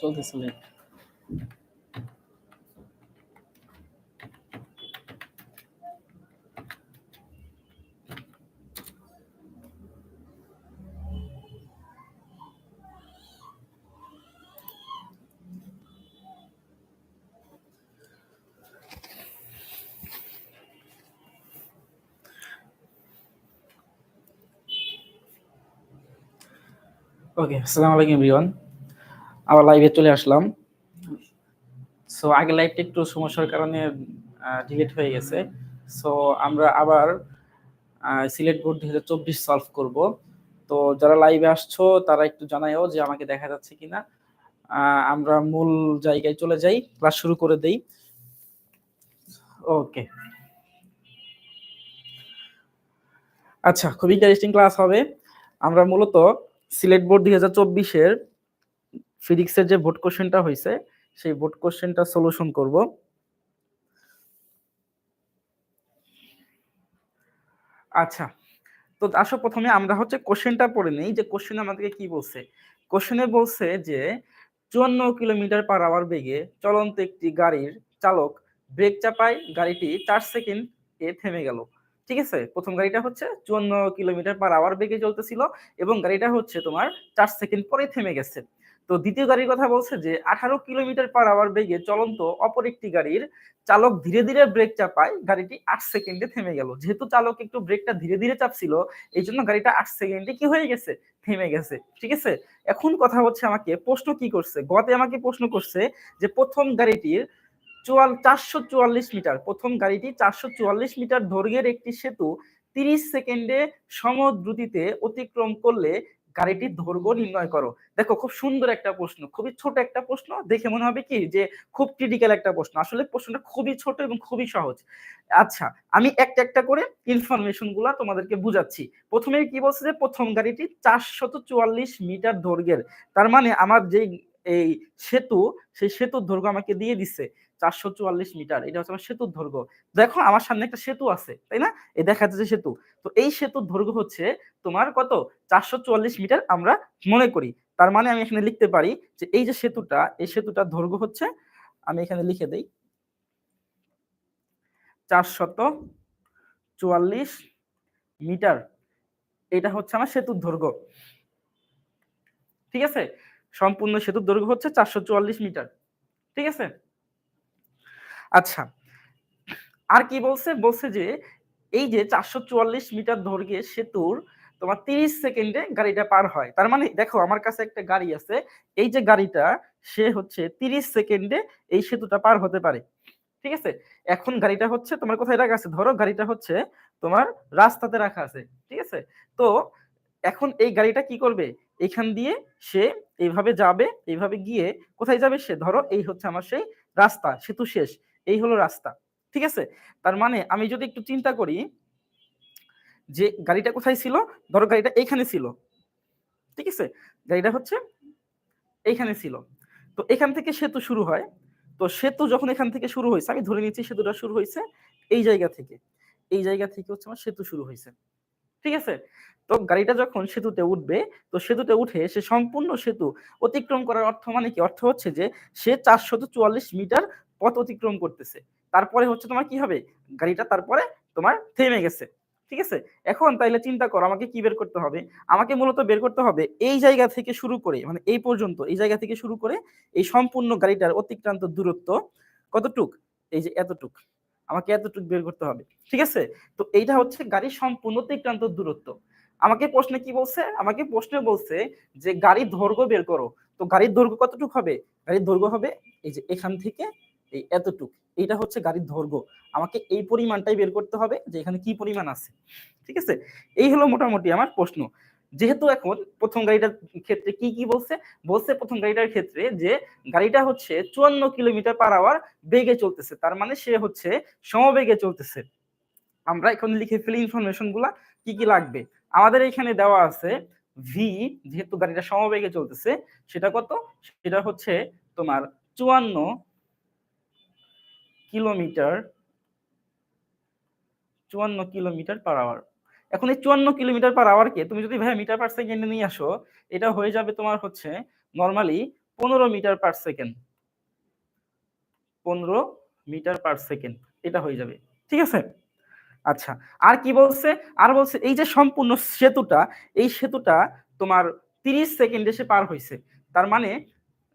চলতেছে লেট ওকে আসসালামু আলাইকুম এভরিওয়ান আবার লাইভে চলে আসলাম। সো আগে লাইভটা একটু সমস্যার কারণে ডিলিট হয়ে গেছে। সো আমরা আবার সিলেট বোর্ড দুই হাজার চব্বিশ সলভ করব। তো, যারা লাইভে আসছো, তারা একটু জানাইও যে আমাকে দেখা যাচ্ছে কিনা। আমরা মূল জায়গায় চলে যাই ক্লাস শুরু করে দেই। ওকে আচ্ছা খুবই ইন্টারেস্টিং ক্লাস হবে। আমরা মূলত সিলেট বোর্ড দুই হাজার চব্বিশের ফিজিক্সের যে ভোট কোশ্চেনটা হয়েছে সেই ভোট কোশ্চেনটা সলিউশন করব। আচ্ছা তো আসো প্রথমে আমরা হচ্ছে কোশ্চেনটা পড়ে নেই, যে কোশ্চেন আমাদেরকে কি বলছে? কোশ্চেনে বলছে যে, চুয়ান্ন কিলোমিটার পার আওয়ার বেগে চলন্ত একটি গাড়ির চালক ব্রেক চাপায় গাড়িটি চার সেকেন্ড এ থেমে গেল। ঠিক আছে? প্রথম গাড়িটা হচ্ছে চুয়ান্ন কিলোমিটার পার আওয়ার বেগে চলতেছিল এবং গাড়িটা হচ্ছে তোমার চার সেকেন্ড পরে থেমে গেছে। তো দ্বিতীয় গাড়ির কথা বলছে যে, আঠারো কিলোমিটার পার আওয়ার বেগে চলন্ত অপর একটি গাড়ির চালক ধীরে ধীরে ব্রেক চাপায়, গাড়িটি আট সেকেন্ডে থেমে গেল। যেহেতু চালক একটু ব্রেকটা ধীরে ধীরে চাপছিল, এই জন্য গাড়িটা আট সেকেন্ডে কি হয়ে গেছে? থেমে গেছে। ঠিক আছে? এখন কথা হচ্ছে আমাকে, প্রশ্ন কি করছে? গতে আমাকে প্রশ্ন করছে যে, প্রথম গাড়িটির চুয়াল, চারশো চুয়াল্লিশ মিটার, প্রথম গাড়িটি চারশো চুয়াল্লিশ মিটার দৈর্ঘ্যের একটি সেতু তিরিশ সেকেন্ডে সমদ্রুতিতে অতিক্রম করলে গাড়িটির দৈর্ঘ্য নির্ণয় করো। দেখো, খুব সুন্দর একটা প্রশ্ন, খুবই ছোট একটা প্রশ্ন, দেখে মনে হবে কি যে খুব ক্রিটিক্যাল একটা প্রশ্ন। আসলে প্রশ্নটা খুবই ছোট এবং খুবই সহজ। আচ্ছা আমি একটা একটা করে ইনফরমেশনগুলা তোমাদেরকে বুঝাচ্ছি। প্রথমে কি বলছে যে প্রথম গাড়িটি চারশত চুয়াল্লিশ মিটার দৈর্ঘ্যের। তার মানে আমার যেই এই সেতু, সেই সেতুর দৈর্ঘ্য আমাকে দিয়ে দিচ্ছে চারশো চুয়াল্লিশ মিটার, এটা হচ্ছে আমার সেতুর দৈর্ঘ্য। দেখো আমার সামনে একটা সেতু আছে, তাই না? এই দেখা যাচ্ছে সেতু। তো এই সেতুর দৈর্ঘ্য হচ্ছে তোমার কত? চারশো চুয়াল্লিশ মিটার আমরা মনে করি। তার মানে আমি এখানে লিখতে পারি যে এই যে সেতুটা, এই সেতুটার দৈর্ঘ্য হচ্ছে, আমি এখানে লিখে দেই, চারশত চুয়াল্লিশ মিটার। এটা হচ্ছে আমার সেতুর দৈর্ঘ্য। ঠিক আছে? সম্পূর্ণ সেতুর দৈর্ঘ্য হচ্ছে চারশো চুয়াল্লিশ মিটার। ঠিক আছে? আচ্ছা। আর কি বলছে? বলছে যে, এই যে চারশো চুয়াল্লিশ মিটার দৈর্ঘ্যের সেতুর তোমার তিরিশ সেকেন্ডে গাড়িটা পার হয়। তার মানে দেখো, আমার কাছে একটা গাড়ি আছে। এই যে গাড়িটা, সে হচ্ছে তিরিশ সেকেন্ডে এই সেতুটা পার হতে পারে। ঠিক আছে? এখন গাড়িটা হচ্ছে, তোমার কোথায় রাখা আছে? ধরো গাড়িটা হচ্ছে তোমার রাস্তাতে রাখা আছে। ঠিক আছে? তো এখন এই গাড়িটা কি করবে? এখান দিয়ে সে এইভাবে যাবে, এইভাবে গিয়ে কোথায় যাবে সে? ধরো এই হচ্ছে আমার সেই রাস্তা, সেতু শেষ। এই হলো রাস্তা, ঠিক আছে? তার মানে আমি যদি একটু চিন্তা করি যে গাড়িটা কোথায় ছিল? ধরো গাড়িটা এইখানে ছিল, ঠিক আছে? গাড়িটা হচ্ছে এইখানে ছিল। তো এখান থেকে সেতু শুরু হয়। তো সেতু যখন এখান থেকে শুরু হয়েছে, আমি ধরে নিচ্ছি সেতুটা শুরু হয়েছে এই জায়গা থেকে। এই জায়গা থেকে হচ্ছে আমার সেতু শুরু হয়েছে, ঠিক আছে? তো গাড়িটা যখন সেতুতে উঠবে, তো সেতুতে উঠে সে সম্পূর্ণ সেতু অতিক্রম করার অর্থ মানে কি? অর্থ হচ্ছে যে সে চারশত চুয়াল্লিশ মিটার পথ অতিক্রম করতেছে। তারপরে হচ্ছে তোমার কি হবে? গাড়িটা তারপরে তোমার থেমে গেছে। ঠিক আছে? এখন তাইলে চিন্তা করো, আমাকে কি বের করতে হবে? আমাকে মূলত বের করতে হবে এই জায়গা থেকে শুরু করে মানে এই পর্যন্ত, এই জায়গা থেকে শুরু করে এই সম্পূর্ণ গাড়িটার অতিক্রান্ত দূরত্ব কতটুক? এই যে এতটুক। আমাকে এতটুক বের করতে হবে। ঠিক আছে? তো এইটা হচ্ছে গাড়ির সম্পূর্ণ অতিক্রান্ত দূরত্ব। আমাকে প্রশ্নে কি বলছে? আমাকে প্রশ্নে বলছে যে গাড়ির দৈর্ঘ্য বের করো। তো গাড়ির দৈর্ঘ্য কতটুক হবে? গাড়ির দৈর্ঘ্য হবে এই যে এখান থেকে এই এতটুক। এইটা হচ্ছে গাড়ির দৈর্ঘ্য আমাকে এই পরিমাণটাই বের করতে হবে যে এখানে কি পরিমাণ আছে। ঠিক আছে? এই হলো মোটামুটি আমার প্রশ্ন। যেহেতু এখন প্রথম গাড়িটার ক্ষেত্রে কি কি বলছে? বলছে প্রথম গাড়িটার ক্ষেত্রে যে গাড়িটা হচ্ছে চুয়ান্ন কিলোমিটার পার আওয়ার বেগে চলতেছে। তার মানে সে হচ্ছে সমবেগে চলতেছে। আমরা এখন লিখে ফেলি ইনফরমেশনগুলা, কি কি লাগবে? আমাদের এখানে দেওয়া আছে ভি যেহেতু গাড়িটা সমবেগে চলতেছে, সেটা কত? সেটা হচ্ছে তোমার চুয়ান্ন কিলোমিটার, চুয়ান্ন কিলোমিটার পার আওয়ার এখন এই চুয়ান্ন কিলোমিটার পার আওয়ারকে তুমি যদি ভাই মিটার পার সেকেন্ডে নিয়ে আসো, এটা হয়ে যাবে তোমার হচ্ছে নর্মালি পনেরো মিটার পার সেকেন্ড পনেরো মিটার পার সেকেন্ড এটা হয়ে যাবে। ঠিক আছে? আচ্ছা আর কি বলছে? আর বলছে, এই যে সম্পূর্ণ সেতুটা, এই সেতুটা তোমার তিরিশ সেকেন্ডে সে পার হয়েছে তার মানে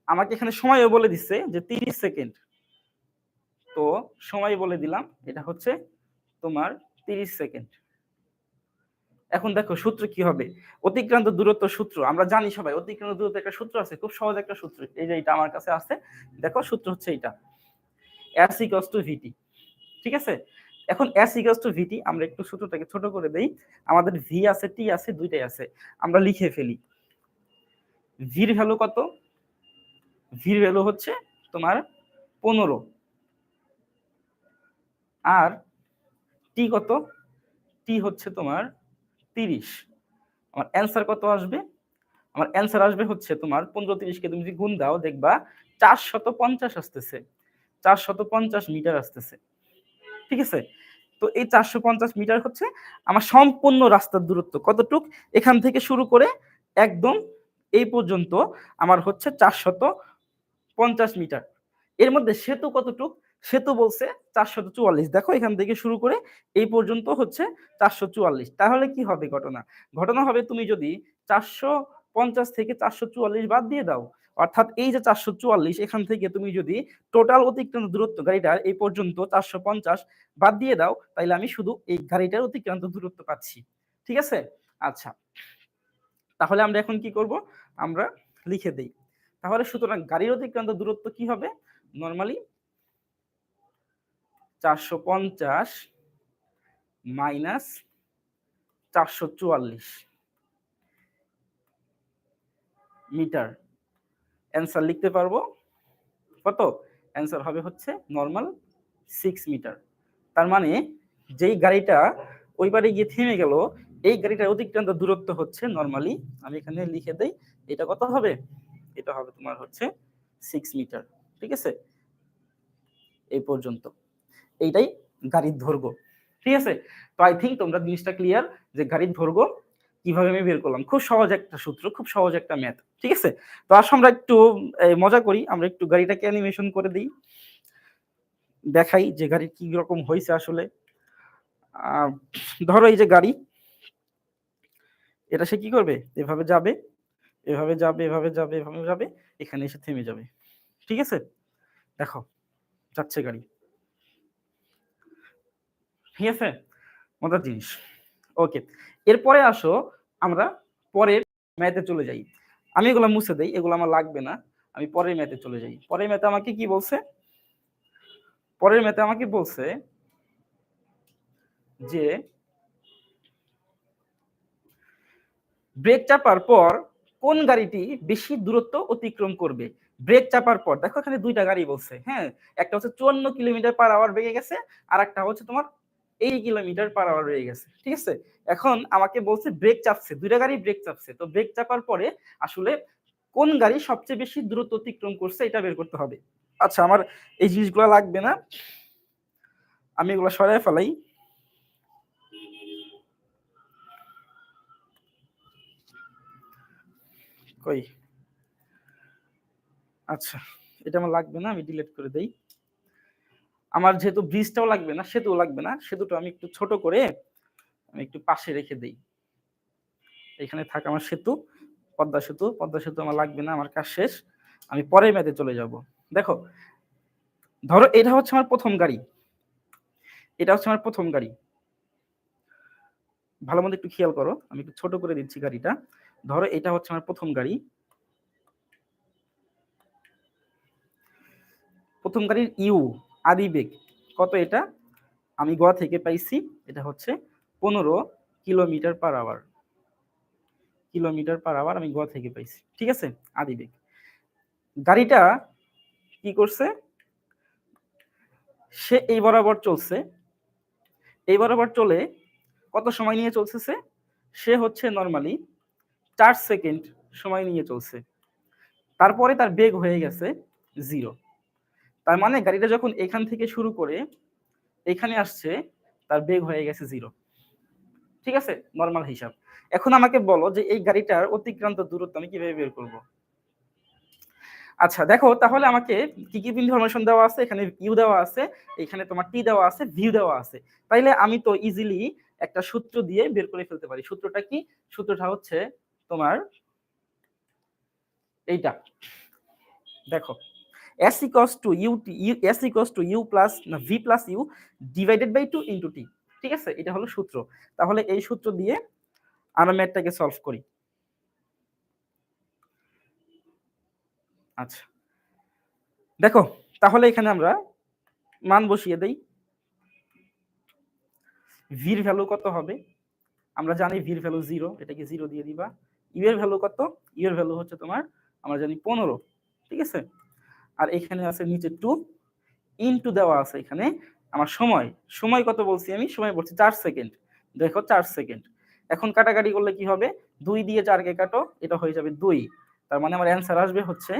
আমাকে এখানে সময়ও বলে দিচ্ছে যে তিরিশ সেকেন্ড তো সময় বলে দিলাম, এটা হচ্ছে তোমার তিরিশ সেকেন্ড। এখন দেখো সূত্র কি হবে? অতিক্রান্ত দূরত্ব সূত্র, আমরা জানি সবাই অতিক্রান্ত দূরত্ব একটা সূত্র আছে, খুব সহজ একটা সূত্র, এই যে এটা আমার কাছে আছে, দেখো সূত্র হচ্ছে এটা এস ইকস টু ভিটি ঠিক আছে? এখন এস ইকস টু ভিটি আমরা একটু সূত্রটাকে ছোট করে দেই, আমাদের ভি আছে টি আছে, দুইটাই আছে, আমরা লিখে ফেলি ভির ভ্যালু কত? ভির ভ্যালু হচ্ছে তোমার পনেরো আর টি কত? টি হচ্ছে তোমার তিরিশ। আমার অ্যান্সার কত আসবে? আমার অ্যান্সার আসবে হচ্ছে তোমার পনেরো তিরিশকে তুমি যদি গুণ দাও, দেখবা চার শত পঞ্চাশ আসতেছে। চার শত পঞ্চাশ মিটার আসতেছে। ঠিক আছে? তো এই চারশো পঞ্চাশ মিটার হচ্ছে আমার সম্পূর্ণ রাস্তার দূরত্ব কতটুক? এখান থেকে শুরু করে একদম এই পর্যন্ত আমার হচ্ছে চারশত পঞ্চাশ মিটার। এর মধ্যে সেতু কতটুক? সেতু বলছে চারশত চুয়াল্লিশ। দেখো এখান থেকে শুরু করে এই পর্যন্ত হচ্ছে চারশো চুয়াল্লিশ। তাহলে কি হবে ঘটনা? ঘটনা হবে তুমি যদি চারশো পঞ্চাশ থেকে চারশো চুয়াল্লিশ বাদ দিয়ে দাও, অর্থাৎ এই যে চারশো চুয়াল্লিশ, এখান থেকে তুমি যদি টোটাল অতিক্রান্ত দূরত্ব গাড়িটার এই পর্যন্ত চারশো পঞ্চাশ বাদ দিয়ে দাও তাহলে আমি শুধু এই গাড়িটার অতিক্রান্ত দূরত্ব পাচ্ছি। ঠিক আছে? আচ্ছা। তাহলে আমরা এখন কি করব? আমরা লিখে দেই। তাহলে সুতরাং গাড়ির অতিক্রান্ত দূরত্ব কি হবে? নর্মালি চারশো পঞ্চাশ মাইনাস চারশো চুয়াল্লিশ মিটার। অ্যান্সার লিখতে পারব? কত? অ্যান্সার হবে হচ্ছে নর্মাল সিক্স মিটার। তার মানে যেই গাড়িটা ওইবারে গিয়ে থেমে গেল, এই গাড়িটার অতিক্রান্ত দূরত্ব হচ্ছে নর্মালি। আমি এখানে লিখে দেই, এটা কত হবে? এটা হবে তোমার হচ্ছে সিক্স মিটার, ঠিক আছে? এই পর্যন্ত। এইটাই গাড়ির দৈর্ঘ্য ঠিক আছে? তো আই থিঙ্ক তোমরা জিনিসটা ক্লিয়ার যে গাড়ির দৈর্ঘ্য কীভাবে আমি বের করলাম? খুব সহজ একটা সূত্র, খুব সহজ একটা ম্যাথ ঠিক আছে? তো আসো আমরা একটু মজা করি, আমরা একটু গাড়িটাকে অ্যানিমেশন করে দিই। দেখাই যে গাড়ি কি রকম হয়েছে আসলে। ধরো এই যে গাড়ি, এটা সে কি করবে? এভাবে যাবে এভাবে যাবে এভাবে যাবে এভাবে যাবে, এখানে এসে থেমে যাবে। ঠিক আছে? দেখো, যাচ্ছে গাড়ি। ঠিক আছে? মজার জিনিস। ওকে এরপরে আসো, আমরা পরের ম্যাথে চলে যাই। আমি এগুলো মুছে দেই, এগুলো আমার লাগবে না। আমি পরের ম্যাথে চলে যাই। পরের ম্যাথে আমাকে কি বলছে? পরের ম্যাথে আমাকে বলছে যে, ব্রেক চাপার পর কোন গাড়িটি বেশি দূরত্ব অতিক্রম করবে? ব্রেক চাপার পর, দেখো এখানে দুইটা গাড়ি বলছে হ্যাঁ? একটা হচ্ছে চুয়ান্ন কিলোমিটার পার আওয়ার বেগে গেছে আর একটা হচ্ছে তোমার এই কিলোমিটার পার আওয়ার রয়ে গেছে, ঠিক আছে? এখন আমাকে বলছে ব্রেক চাপছে, দুইটা গাড়ি ব্রেক চাপছে, তো ব্রেক চাপার পরে আসলে কোন গাড়ি সবচেয়ে বেশি দ্রুত অতিক্রম করছে এটা বের করতে হবে। আচ্ছা আমার এই জিনিসগুলো লাগবে না। আমি এগুলো সরাই ফেলাই। কই? আচ্ছা এটা আমার লাগবে না, আমি ডিলিট করে দেই। আমার যেহেতু ব্রিজটাও লাগবে না, সেতুও লাগবে না, সেতুটা আমি একটু ছোট করে আমি একটু পাশে রেখে দিই। এখানে থাকা আমার সেতু, পদ্মা সেতু পদ্মা সেতু আমার লাগবে না, আমার কাজ শেষ। আমি পরের ম্যাথে চলে যাব। দেখো, ধরো এটা হচ্ছে আমার প্রথম গাড়ি। এটা হচ্ছে আমার প্রথম গাড়ি। ভালো মতো একটু খেয়াল করো, আমি একটু ছোট করে দিচ্ছি গাড়িটা। ধরো এটা হচ্ছে আমার প্রথম গাড়ি। প্রথম গাড়ির ইউ আদি বেগ কত এটা? আমি গোয়া থেকে পাইছি, এটা হচ্ছে পনেরো kilometre per hour. Kilometre per hour আমি গোয়া থেকে পাইছি, ঠিক আছে? আদি বেগ গাড়িটা কি করছে? সে এই বরাবর চলছে। এই বরাবর চলে কত সময় নিয়ে চলছে সে? হচ্ছে নর্মালি চার সেকেন্ড সময় নিয়ে চলছে। তারপরে তার বেগ হয়ে গেছে জিরো তার মানে গাড়িটা যখন এখান থেকে শুরু করে এখানে আসছে, তার বেগ হয়ে গেছে জিরো ঠিক আছে? নর্মাল হিসাব। এখন আমাকে বলো যে এই গাড়িটার অতিক্রান্ত দূরত্ব আমি কীভাবে বের করব? আচ্ছা দেখো, তাহলে আমাকে কি কি ইনফরমেশন দেওয়া আছে? এখানে ইউ দেওয়া আছে, এখানে তোমার টি দেওয়া আছে ভিউ দেওয়া আছে। তাইলে আমি তো ইজিলি একটা সূত্র দিয়ে বের করে ফেলতে পারি। সূত্রটা কি? সূত্রটা হচ্ছে তোমার এইটা। দেখো s equals to u s equals to u plus, না, v plus u divided by 2 into t. ঠিক আছে? এটা হলো সূত্র। তাহলে এই সূত্র দিয়ে আমরা ম্যাথটাকে সলভ করি। আচ্ছা। দেখো, তাহলে এখানে আমরা মান বসিয়ে দেই। ভির ভ্যালু কত হবে? আমরা জানি ভির ভ্যালু জিরো এটাকে জিরো দিয়ে দিবা। ইউ এর ভ্যালু কত? ইউ এর ভ্যালু হচ্ছে তোমার, আমরা জানি পনেরো। ঠিক আছে? আর এখানে আছে নিচে টু ইনটু দেওয়া আছে এখানে আমার সময়। সময় কত বলছি আমি? সময় বলছি চার সেকেন্ড দেখো চার সেকেন্ড এখন কাটাকাটি করলে কি হবে? দুই দিয়ে চারকে কাটো, এটা হয়ে যাবে দুই। তার মানে আমার অ্যান্সার আসবে হচ্ছে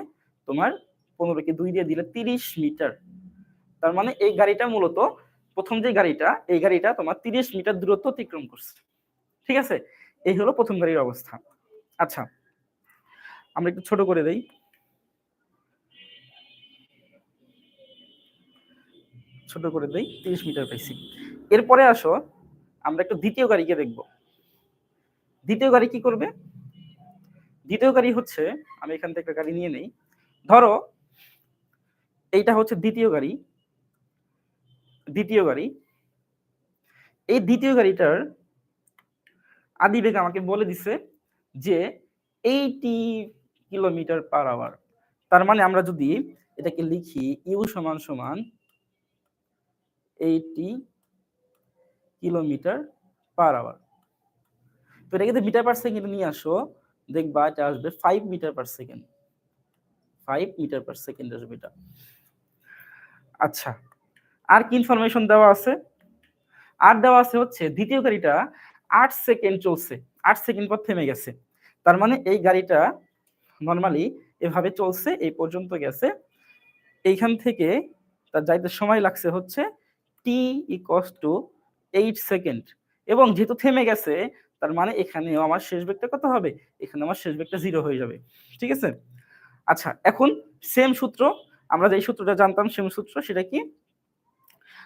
তোমার পনেরোকে দুই দিয়ে দিলে তিরিশ মিটার। তার মানে এই গাড়িটা মূলত, প্রথম যে গাড়িটা, এই গাড়িটা তোমার তিরিশ মিটার দূরত্ব অতিক্রম করছে। ঠিক আছে? এই হলো প্রথম গাড়ির অবস্থা। আচ্ছা আমরা একটু ছোট করে দেই। ছোট করে দেই, তিরিশ মিটার পাইছি। এরপরে আসো, আমরা একটু দ্বিতীয় গাড়িকে দেখব। দ্বিতীয় গাড়ি কি করবে? দ্বিতীয় গাড়ি হচ্ছে, আমি এখান থেকে একটা গাড়ি নিয়ে নেই। ধরো, এইটা হচ্ছে দ্বিতীয় গাড়ি। দ্বিতীয় গাড়ি। এই দ্বিতীয় গাড়িটার আদিবেগ আমাকে বলে দিছে যে এইটি কিলোমিটার পার আওয়ার। তার মানে আমরা যদি এটাকে লিখি, ইউ সমান সমান এইটি কিলোমিটার পার আওয়ার। তো এটাকে যদি মিটার পার সেকেন্ড নিয়ে আসো, দেখবা এটা আসবে five metre per second. Five metre per second আসবে এটা। আচ্ছা আর কি ইনফরমেশন দেওয়া আছে? আর দেওয়া আছে হচ্ছে, দ্বিতীয় গাড়িটা আট সেকেন্ড চলছে। আট সেকেন্ড পর থেমে গেছে। তার মানে এই গাড়িটা নর্মালি এভাবে চলছে, এই পর্যন্ত গেছে। এইখান থেকে তার যাইতে সময় লাগছে হচ্ছে T X two eight second এবং যেহেতু থেমে গেছে, তার মানে এখানেও আমার শেষ বেগটা কত হবে? এখানে আমার শেষ বেগটা জিরো হয়ে যাবে। ঠিক আছে? আচ্ছা এখন সেম সূত্র, আমরা যে সূত্রটা জানতাম সেম সূত্র, সেটা কি?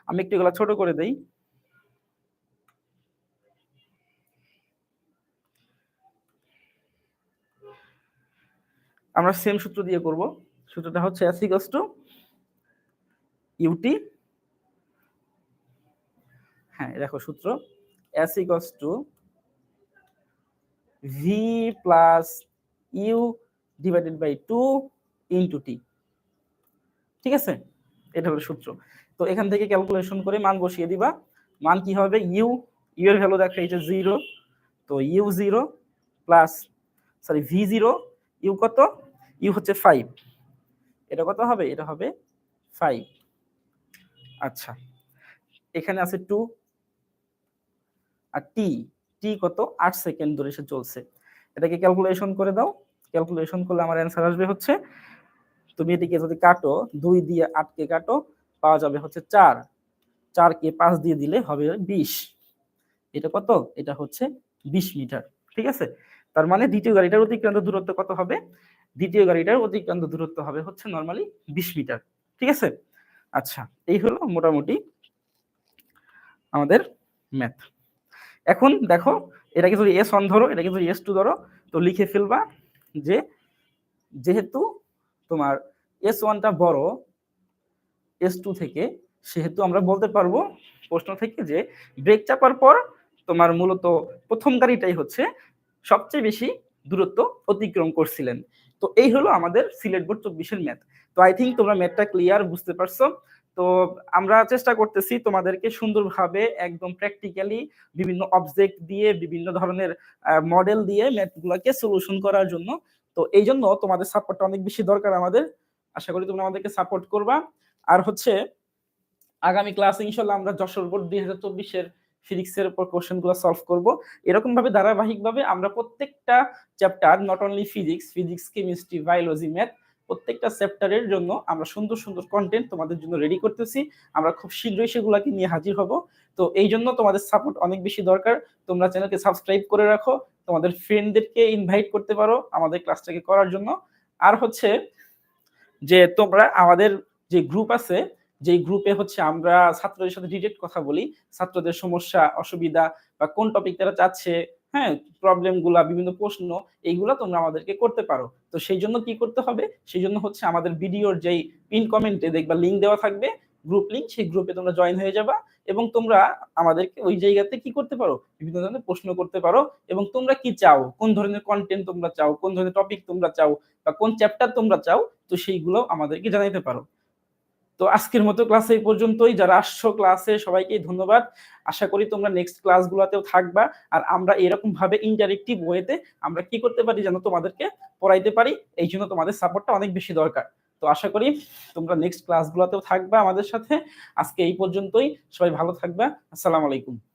আমি একটু এগুলা ছোট করে দেই। আমরা সেম সূত্র দিয়ে করব। সূত্রটা হচ্ছে ইকস টু ইউটি হ্যাঁ দেখো সূত্র। S X two V plus U divided by two into T ঠিক আছে? এটা হলো সূত্র। তো এখান থেকে ক্যালকুলেশন করে মান বসিয়ে দিবা। মান কি হবে? ইউ ইউ এর ভ্যালু দেখো যে জিরো তো U zero plus sorry V zero U কত? ইউ হচ্ছে ফাইভ এটা কত হবে? এটা হবে ফাইভ আচ্ছা। এখানে আছে টু আর টি টি কত? আট সেকেন্ড ধরে সে চলছে। এটাকে ক্যালকুলেশন করে দাও। ক্যালকুলেশন করলে আমার অ্যান্সার আসবে হচ্ছে, তুমি এটিকে যদি কাটো, দুই দিয়ে আটকে কাটো, পাওয়া যাবে হচ্ছে চার। চারকে পাঁচ দিয়ে দিলে হবে বিশ। এটা কত? এটা হচ্ছে বিশ মিটার। ঠিক আছে? তার মানে দ্বিতীয় গাড়িটার অতিক্রান্ত দূরত্ব কত হবে? দ্বিতীয় গাড়িটার অতিক্রান্ত দূরত্ব হবে হচ্ছে নর্মালি বিশ মিটার। ঠিক আছে? আচ্ছা এই হলো মোটামুটি আমাদের ম্যাথ এখন দেখো, এটাকে যদি এস ওয়ান ধরো, এটাকে যদি এস টু ধরো, তো লিখে ফেলবা যে যেহেতু তোমার এস ওয়ানটা বড় এস টু থেকে সেহেতু আমরা বলতে পারব প্রশ্ন থেকে যে ব্রেক চাপার পর তোমার মূলত প্রথম গাড়িটাই হচ্ছে সবচেয়ে বেশি দূরত্ব অতিক্রম করছিলেন। তো এই হলো আমাদের সিলেট বোর্ড চব্বিশের ম্যাথ তো আই থিঙ্ক তোমরা ম্যাথটা ক্লিয়ার বুঝতে পারছ। তো আমরা চেষ্টা করতেছি তোমাদেরকে সুন্দরভাবে একদম প্র্যাকটিক্যালি বিভিন্ন অবজেক্ট দিয়ে, বিভিন্ন ধরনের মডেল দিয়ে ম্যাথগুলোকে সলিউশন করার জন্য। তো এই জন্য তোমাদের সাপোর্টটা অনেক বেশি দরকার আমাদের। আশা করি তোমরা আমাদেরকে সাপোর্ট করবা। আর হচ্ছে, আগামী ক্লাসে ইনশাল্লাহ আমরা যশোর বোর্ড দুই হাজার চব্বিশের ফিজিক্সের উপর কোশ্চেনগুলো সলভ করব। এরকম ভাবে ধারাবাহিকভাবে আমরা প্রত্যেকটা chapter not only physics physics chemistry biology math প্রত্যেকটা চ্যাপ্টারের জন্য আমরা সুন্দর সুন্দর কন্টেন্ট তোমাদের জন্য রেডি করতেছি। আমরা খুব শীঘ্রই সেগুলাকে নিয়ে হাজির হব। তো এই জন্য তোমাদের সাপোর্ট অনেক বেশি দরকার। তোমরা চ্যানেলকে সাবস্ক্রাইব করে রাখো। তোমাদের ফ্রেন্ডদেরকে ইনভাইট করতে পারো আমাদের ক্লাসটাকে করার জন্য। আর হচ্ছে যে তোমরা আমাদের যে গ্রুপ আছে, যেই গ্রুপে হচ্ছে আমরা ছাত্রদের সাথে ডিরেক্ট কথা বলি, ছাত্রদের সমস্যা, অসুবিধা বা কোন টপিক তারা চাচ্ছে হ্যাঁ প্রবলেমগুলা, বিভিন্ন প্রশ্ন, এইগুলা তোমরা আমাদেরকে করতে পারো। তো সেই জন্য কি করতে হবে? সেই জন্য হচ্ছে আমাদের ভিডিওর যেই পিন কমেন্টে দেখবা লিঙ্ক দেওয়া থাকবে। গ্রুপ লিঙ্ক সেই গ্রুপে তোমরা জয়েন হয়ে যাবা এবং তোমরা আমাদেরকে ওই জায়গাতে কি করতে পারো? বিভিন্ন ধরনের প্রশ্ন করতে পারো এবং তোমরা কি চাও? কোন ধরনের কন্টেন্ট তোমরা চাও? কোন ধরনের টপিক তোমরা চাও? বা কোন চ্যাপ্টার তোমরা চাও? তো সেইগুলো আমাদেরকে জানাইতে পারো। তো আজকের মতো ক্লাস এই পর্যন্তই। যারা আসছো ক্লাসে সবাইকে ধন্যবাদ। আশা করি তোমরা নেক্সট ক্লাসগুলোতেও থাকবা। আর আমরা এরকম ভাবে ইন্টারেক্টিভ ওয়েতে আমরা কি করতে পারি যেন তোমাদেরকে পড়াইতে পারি? এই জন্য তোমাদের সাপোর্টটা অনেক বেশি দরকার। তো আশা করি তোমরা নেক্সট ক্লাসগুলোতেও থাকবা আমাদের সাথে। আজকে এই পর্যন্তই। সবাই ভালো থাকবা। আসসালামু আলাইকুম।